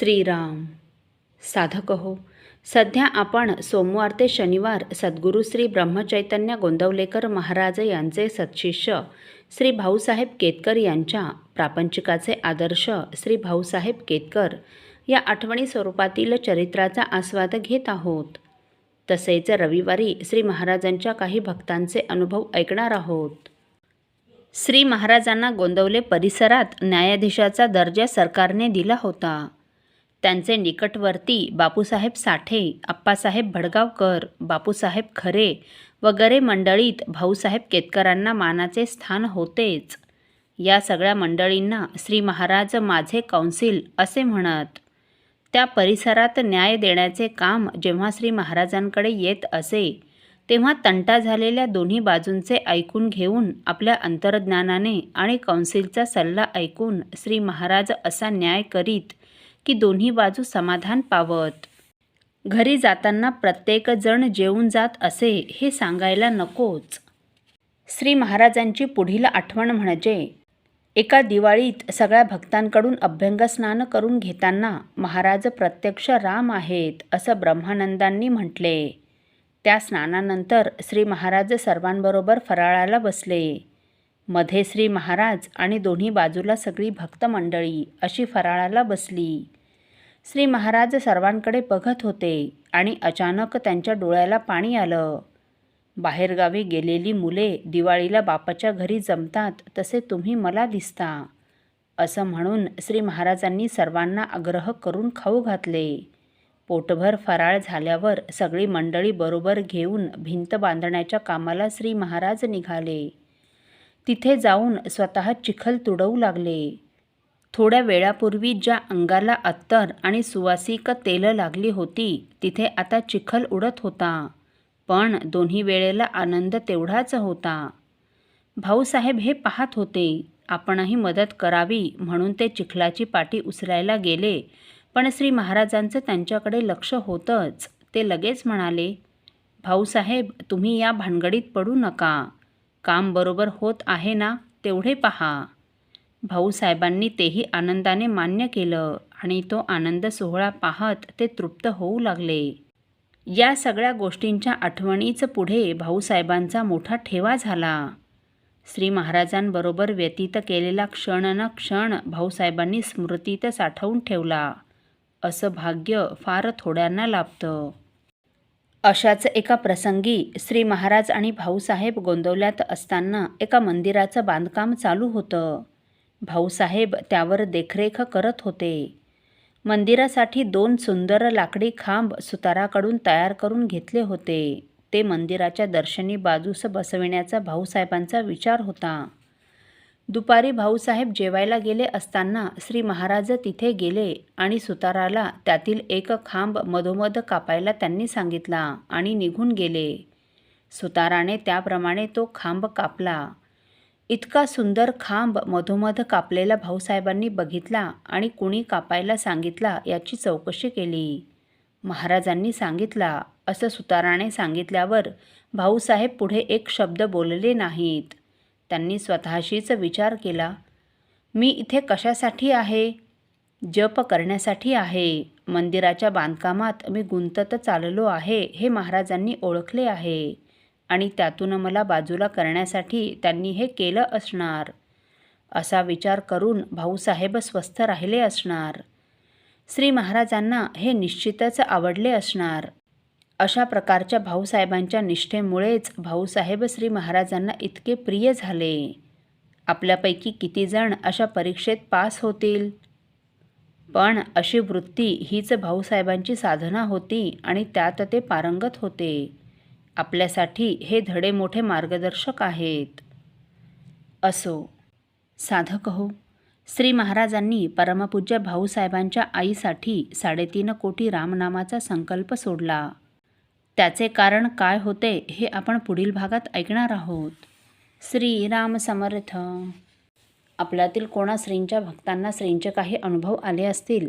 श्रीराम। साधक हो सध्या आपण सोमवार ते शनिवार सद्गुरू श्री ब्रह्मचैतन्य गोंदवलेकर महाराज यांचे सत्शिष्य श्री भाऊसाहेब केतकर यांच्या प्रापंचिकाचे आदर्श श्री भाऊसाहेब केतकर या आठवणी स्वरूपातील चरित्राचा आस्वाद घेत आहोत. तसेच रविवारी श्री महाराजांच्या काही भक्तांचे अनुभव ऐकणार आहोत. श्री महाराजांना गोंदवले परिसरात न्यायाधीशाचा दर्जा सरकारने दिला होता. त्यांचे निकटवर्ती बापूसाहेब साठे आप्पासाहेब भडगावकर बापूसाहेब खरे वगैरे मंडळीत भाऊसाहेब केतकरांना मानाचे स्थान होतेच. या सगळ्या मंडळींना श्री महाराज माझे कौन्सिल असे म्हणत. त्या परिसरात न्याय देण्याचे काम जेव्हा श्री महाराजांकडे येत असे तेव्हा तंटा झालेल्या दोन्ही बाजूंचे ऐकून घेऊन आपल्या अंतर्ज्ञानाने आणि कौन्सिलचा सल्ला ऐकून श्री महाराज असा न्याय करीत की दोन्ही बाजू समाधान पावत. घरी जाताना प्रत्येकजण जेवून जात असे हे सांगायला नकोच. श्री महाराजांची पुढील आठवण म्हणजे एका दिवाळीत सगळ्या भक्तांकडून अभ्यंगस्नान करून घेताना महाराज प्रत्यक्ष राम आहेत असं ब्रह्मानंदांनी म्हटले. त्या स्नानानंतर श्री महाराज सर्वांबरोबर फराळाला बसले. मध्ये श्री महाराज आणि दोन्ही बाजूला सगळी भक्तमंडळी अशी फराळाला बसली. श्री महाराज सर्वांकडे बघत होते आणि अचानक त्यांच्या डोळ्याला पाणी आलं. बाहेरगावी गेलेली मुले दिवाळीला बापाच्या घरी जमतात तसे तुम्ही मला दिसता. असं म्हणून श्री महाराजांनी सर्वांना आग्रह करून खाऊ घातले. पोटभर फराळ झाल्यावर सगळी मंडळी बरोबर घेऊन भिंत बांधण्याच्या कामाला श्री महाराज निघाले. तिथे जाऊन स्वतः चिखल तुडवू लागले. थोड्या वेळापूर्वी ज्या अंगाला अत्तर आणि सुवासिक तेल लागली होती तिथे आता चिखल उडत होता. पण दोन्ही वेळेला आनंद तेवढाच होता. भाऊसाहेब हे पाहत होते आपणही मदत करावी म्हणून ते चिखलाची पाटी उचलायला गेले पण श्री महाराजांचं त्यांच्याकडे लक्ष होतंच ते लगेच म्हणाले भाऊसाहेब तुम्ही या भानगडीत पडू नका. काम बरोबर होत आहे ना तेवढे पहा. भाऊसाहेबांनी तेही आनंदाने मान्य केलं आणि तो आनंद सोहळा पाहत ते तृप्त होऊ लागले. या सगळ्या गोष्टींच्या आठवणीच पुढे भाऊसाहेबांचा मोठा ठेवा झाला. श्री महाराजांबरोबर व्यतीत केलेला क्षण न क्षण भाऊसाहेबांनी स्मृतीत साठवून ठेवला. असं भाग्य फार थोड्यांना लाभतं. अशाच एका प्रसंगी श्री महाराज आणि भाऊसाहेब गोंदवल्यात असताना एका मंदिराचं बांधकाम चालू होतं. भाऊसाहेब त्यावर देखरेख करत होते. मंदिरासाठी दोन सुंदर लाकडी खांब सुताराकडून तयार करून घेतले होते. ते मंदिराच्या दर्शनी बाजूस बसविण्याचा भाऊसाहेबांचा विचार होता. दुपारी भाऊसाहेब जेवायला गेले असताना श्री महाराज तिथे गेले आणि सुताराला त्यातील एक खांब मधोमध कापायला त्यांनी सांगितला आणि निघून गेले. सुताराने त्याप्रमाणे तो खांब कापला. इतका सुंदर खांब मधोमध कापलेला भाऊसाहेबांनी बघितला आणि कुणी कापायला सांगितला याची चौकशी केली. महाराजांनी सांगितला असं सुताराने सांगितल्यावर भाऊसाहेब पुढे एक शब्द बोलले नाहीत. त्यांनी स्वतःशीच विचार केला मी इथे कशासाठी आहे? जप करण्यासाठी आहे. मंदिराच्या बांधकामात मी गुंतत चाललो आहे हे महाराजांनी ओळखले आहे. आणि त्यातून मला बाजूला करण्यासाठी त्यांनी हे केलं असणार. असा विचार करून भाऊसाहेब स्वस्थ राहिले असणार. श्री महाराजांना हे निश्चितच आवडले असणार. अशा प्रकारच्या भाऊसाहेबांच्या निष्ठेमुळेच भाऊसाहेब श्री महाराजांना इतके प्रिय झाले. आपल्यापैकी किती जण अशा परीक्षेत पास होतील? पण अशी वृत्ती हीच भाऊसाहेबांची साधना होती आणि त्यात ते पारंगत होते. आपल्यासाठी हे धडे मोठे मार्गदर्शक आहेत. असो. साधक हो. श्री महाराजांनी परमपूज्य भाऊसाहेबांच्या आईसाठी साडेतीन कोटी रामनामाचा संकल्प सोडला. त्याचे कारण काय होते हे आपण पुढील भागात ऐकणार आहोत. श्री राम समर्थ. आपल्यातील कोणा श्रींच्या भक्तांना श्रींचे काही अनुभव आले असतील